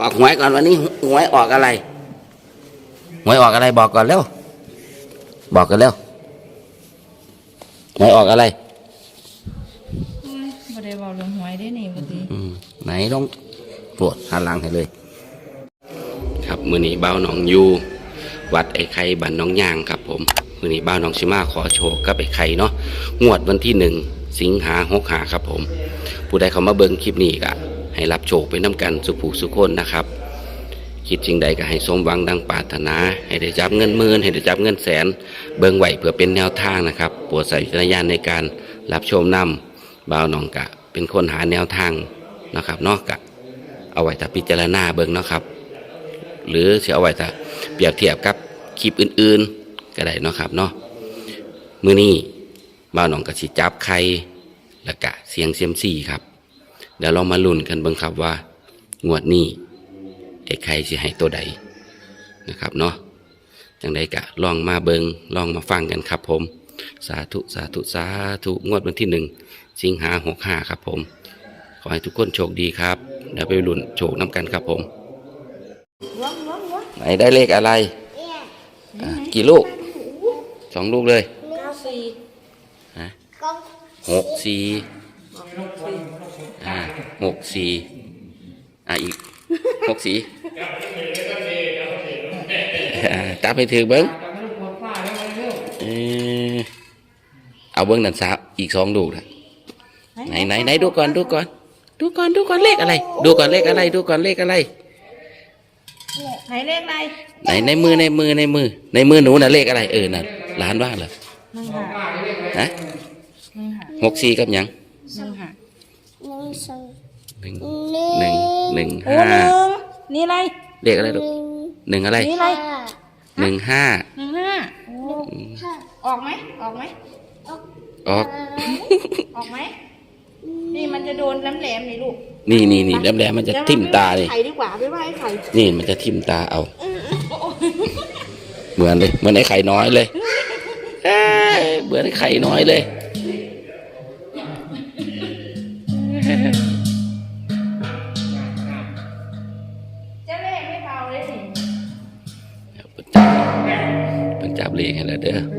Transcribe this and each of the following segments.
บอกหวยก่อนวันนี้หวยออกอะไรหวยออกอะไรบอกก่อนเร็วบอกกันเร็วหวยออกอะไรบ่ได้บอกเรื่องหวยได้นี่บ่ดีอืมไหนต้องปวดหันหลังให้เลย ครับมือนี้เบ้าหนองยูวัดไอ้ไข่บันน้องยางครับ ผมมือนี้เบ้าหนองชิมาขอโชว์กับไอ้ไข่เนาะงวดวันที่หนึ่งสิงหาหกหาครับ ผม ผู้ใดเขามาเบิ่งคลิปนี้ก็ ให้รับโชคไปน้กันสุผูสุคนนะครับ คิดจริงใดก็ให้สมหวังดังปรารถนา ให้ได้จับเงินหมื่นให้ได้จับเงินแสน เบิ่งไหวเพื่อเป็นแนวทางนะครับโปรดใส่วิจารณญาณในการรับชมนำบ่าวนองกะ เป็นคนหาแนวทางนะครับนอกกะเอาไว้ถ้าพิจารณาเบิ่งเนาะครับ หรือจะเอาไว้ถ้าเปรียบเทียบกับคลิปอื่นๆก็ได้เนาะครับเนาะมือนี้บ่าวนองกะสิจับไข่แล้วกะเสียงเซียมซี่ครับ เดี๋ยวเรามาลุ้นกันเบิ่งครับว่า งวดนี้ไอ้ไข่สิให้ตัวใดนะครับเนาะจังใดกะลองมาเบิงลองมาฟังกันครับผม สาธุสาธุสาธุงวดวันที่หนึ่งสิงหาหกห้าครับผม ขอให้ทุกคนโชคดีครับ เดี๋ยวไปลุ้นโชคน้ำกันครับผมว้าวว้าวว้าวไหนได้เลขอะไรอะกี่ลูกสองลูกเลยเก้าสี่ฮะหกสี่อ่า หกสี่อะอีกหกสี่อ่าจับให้ถือเบิ้งเออเอาเบิ้งนั่นสาวอีกสองลูกนะไหนไหนไหนดูก่อนดูก่อน ดูก่อนดูก่อนเลขอะไร ดูก่อนเลขอะไร ดูก่อนเลขอะไรไหนเลขอะไรไหนในมือในมือในมือ ในมือหนูน่ะเลขอะไรเออน่ะร้านว่าเหรอหนึ่งหาฮะหนึ่งหาหกสี่กับหยังหนึ่งหาห นึ่งหนึ่งหนึ่งโอ้ห้าหนึ่งนี่อะไรเลขอะไรลูกหนึ่งอะไรนี่อะไรหนึ่งห้าหนึ่งห้าโอ้ออกไหมออกไหมออกออกไหมนี่มันจะโดนแหลมๆนี่ลูกนี่นี่นี่แหลมๆมันจะทิ่มตาเลยไข่ดีกว่าไปไหว้ไข่นี่มันจะทิ่มตาเอา เหมือนเลยเหมือนไอ้ไข่น้อยเลยเอ้ยเหมือนไอ้ไข่น้อยเลย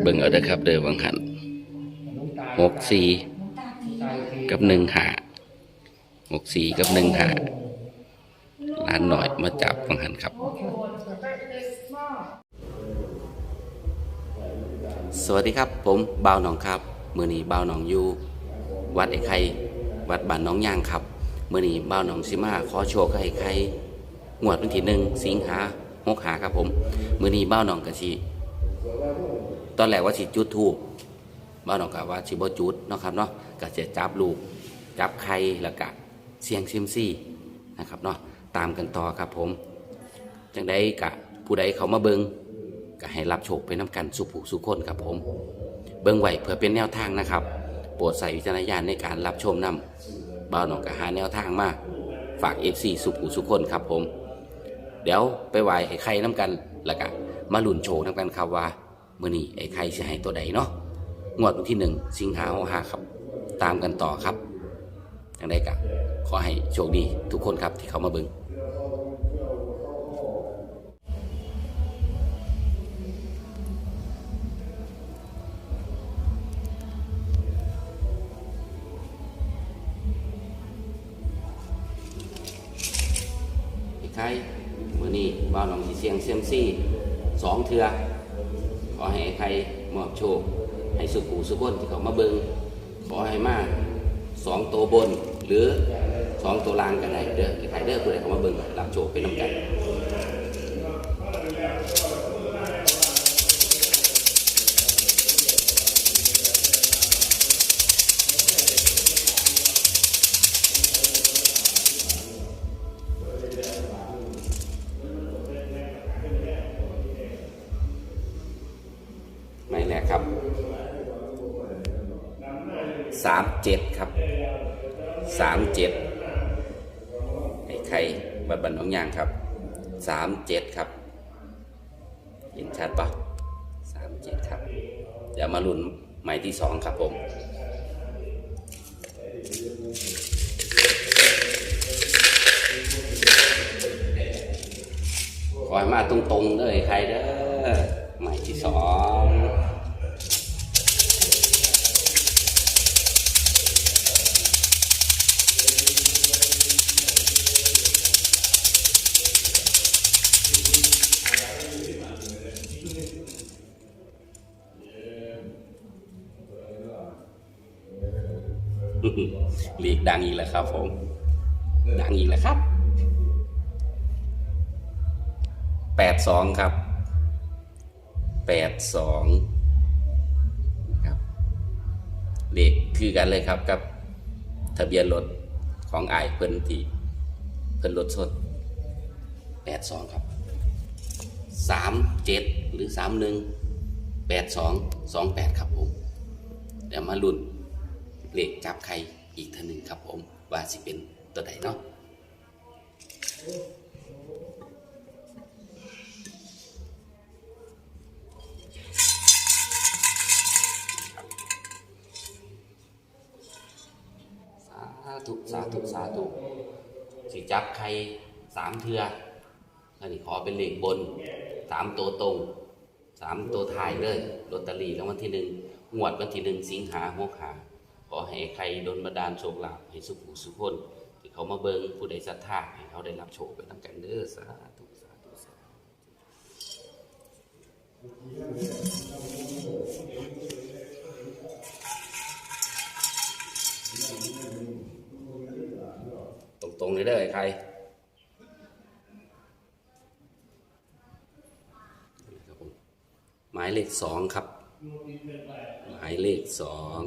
บิ่งเอาเด้อครับเด้อวังหันหกสี่กับหนึ่งหาหกสี่กับหนึ่งหาล้านหน่อยมาจับวังหันครับ สวัสดีครับผมบ่าวหนองครับมือนี้บ่าวหนองอยู่วัดไอ้ไข่วัดบ้านน้องยางครับมือนี้บ่าวหนองสิมาขอโชคกับไอ้ไข่งวดวันที่หนึ่งสิงหาหกหาครับผมมือนี้บ่าวหนองกะสิ ตอนแรกว่าสิจุดทูบบ่าวหนองกะว่าสิบ่จุดเนาะครับเนาะก็จะจับลูกจับไข่แล้วก็เสียงซิมซี่นะครับเนาะตามกันต่อครับผมจังใดกะผู้ใดเขามาเบิงก็ให้รับโชคไปน้ำกันสุผูสุคนครับผม เบิ้งไหวเพื่อเป็นแนวทางนะครับ โปรดใส่วิจารณญาณในการรับชมนำบ่าวหนองกะหาแนวทางมาฝากเอฟซีสุผูสุคนครับผม เดี๋ยวไปไหวไอ้ไข่น้ำกันแล้วก็มาหลุ่นโชว์น้ำกันครับว่า มื่อนี้ไอ้ไข่จะให้ตัวใดเนาะงวดวันที่หนึ่งสิงหาห้าครับ ตามกันต่อครับอย่างไรกะขอให้โชคดีทุกคนครับที่เขามาเบิ้งไอ้ไข่มื่อนี้บ้าวหนองสีเสียงเซียมซี่สองเทือ ขอให้ใครมอบโชค ให้สุขูสุขนที่เขามาเบิงขอให้มากสองตัวบนหรือสองตัวล่างกันได้เด้อไอ้ไข่เด้อผู้ใดเขามาเบิงรับโชคเป็นน้ำกัน สามเจ็ดครับสามเจ็ดไอ้ไข่บัดบันน้องยางครับสามเจ็ดครับ เห็นชัดปะสามเจ็ดครับ เดี๋ยวมาลุ้นหมายที่สองครับผมขอให้มาตรงๆเลยใครเด้อหมายที่สอง หลีก ดังอีกแล้วครับผมดังอีกแล้วครับแปดสองครับแปดสองครับเลขคือกันเลยครับกับทะเบียนรถของไอเพิ่นที่เพิ่นรถสดแปดสองครับสามเจ็ดหรือสามหนึ่งแปดสองสองแปดครับผม เดี๋ยวมาลุ้นเลขจับใคร อีกท่านหนึ่งครับผมว่าสิเป็นตัวใดเนาะสาธุสาธุสาธุสิจับใครสามเทืออันนี้ขอเป็นเลขบนสามตัวตรงสามตัวท้ายเลยลอตเตอรี่รางวัลที่หนึ่งงวดวันที่หนึ่งสิงหาหกหา ขอให้ใครโดนบันดาลโชคลาภให้สุขหูสุขคนที่เขามาเบิงผู้ใดศรัทธาให้เขาได้รับโชคไปทั้งกันเด้อสาธุสาธุสาธุตรงๆเลยเด้อใครหมายเลขสองครับ หมายเลขสอง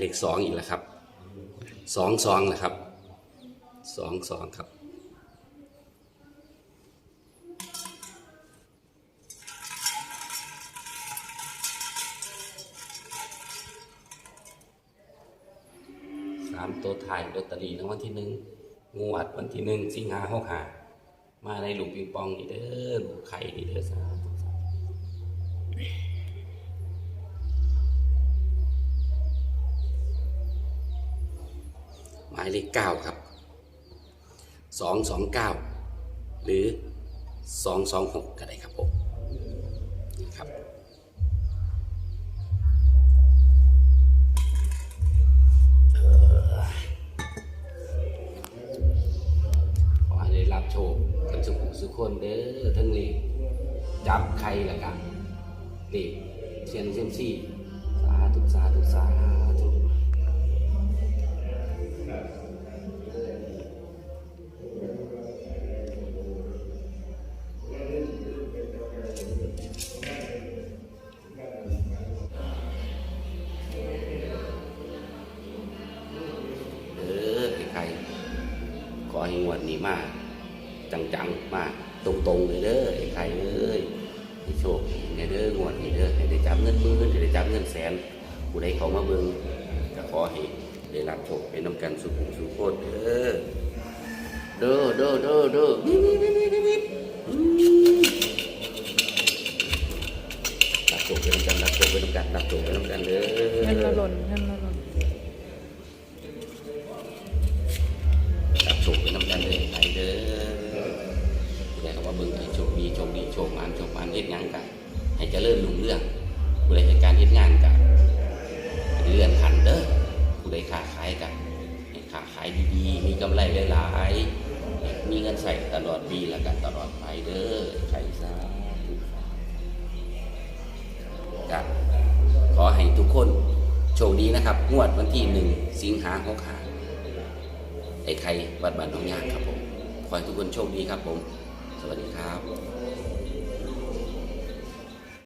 เลขสองอีกแล้วครับสองสองนะครับสองสองครับสามตัวถ่ายลอตเตอรี่รางวัลที่หนึ่งงวดวันที่หนึ่งสิงหาหกหามาในหลูกปิงปองนี่เด้อลูกไข่นี่เด้อสาธุสาธุหมายเลขเก้าครับสองสองเก้าหรือสองสองหกก็ได้ครับผมนี่ครับขอให้ได้รับโชคกันสุขสุขคนเด้อทั้งเลขจับใครละกันเลขเชียนเซยมซี่ สาธุสาธุสาธุ มาจังๆมาตรงๆเลยเด้อไอ้ใครเอ้ยให้โชคให้เด้องวดนี้เด้อให้ได้จับเงินหมื่นให้ได้จับเงินแสนผู้ใดเขามาเบิ่งก็ขอให้ได้รับโชคเป็นนำกันสุขสุขโคตรเด้อเด้อเด้อเด้อเด้อรับโชคเป็นนำกันรับโชคเป็นนำกันรับโชคเป็นนำกันเด้อเงินละหล่นเงินละหล่น เขาว่าเบิ่งให้โชคดีโชคดีโชคมานโชคมานเฮ็ดหยังกันให้เจริญรุ่งเรื่องผู้ใดเหตุการเฮ็ดงานกันเลื่อนขันเด้อผู้ใดค้าขายกันให้ค้าขายดีๆ มีกำไรหลายๆมีเงินใส่ตลอดปีและกันตลอดไปเด้อใครซาธุครับขอให้ทุกคนโชคดีนะครับ งวดวันที่หนึ่งสิงหาคมหาไอ้ไข่วัดบ้านหนองยางครับผม ขอให้ทุกคนโชคดีครับผม สวัสดีครับ